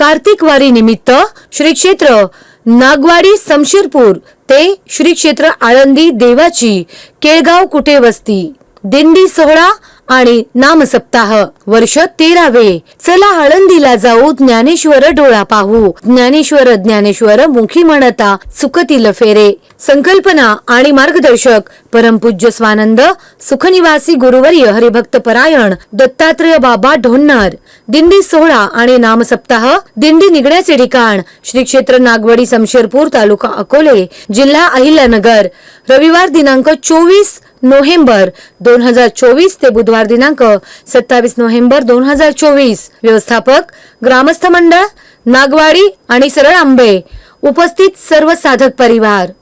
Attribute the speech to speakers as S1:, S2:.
S1: कार्तिक वारी निमित्त श्री क्षेत्र नागवाडी समशीरपूर ते श्री क्षेत्र आळंदी देवाची केळगाव कुठे वस्ती? दिंडी सोहळा आणि नामसप्ताह वर्ष तेरावे. चला आळंदीला जाऊ ज्ञानेश्वर डोळा पाहू. ज्ञानेश्वर ज्ञानेश्वर मुखी म्हणता सुखतील फेरे. संकल्पना आणि मार्गदर्शक परमपूज्य स्वानंद सुखनिवासी गुरुवर्य हरिभक्त परायण दत्तात्रय बाबा ढोन्नर. दिंडी सोहळा आणि नामसप्ताह दिंडी निघण्याचे ठिकाण श्री क्षेत्र नागवडी समशेरपूर तालुका अकोले जिल्हा अहिल्यानगर. रविवार दिनांक चोवीस नोव्हेंबर दोन हजार चोवीस ते बुधवार दिनांक सत्तावीस नोव्हेंबर दोन हजार चोवीस. व्यवस्थापक ग्रामस्थ मंडळ नागवाडी आणि सरळ आंबे. उपस्थित सर्व साधक परिवार.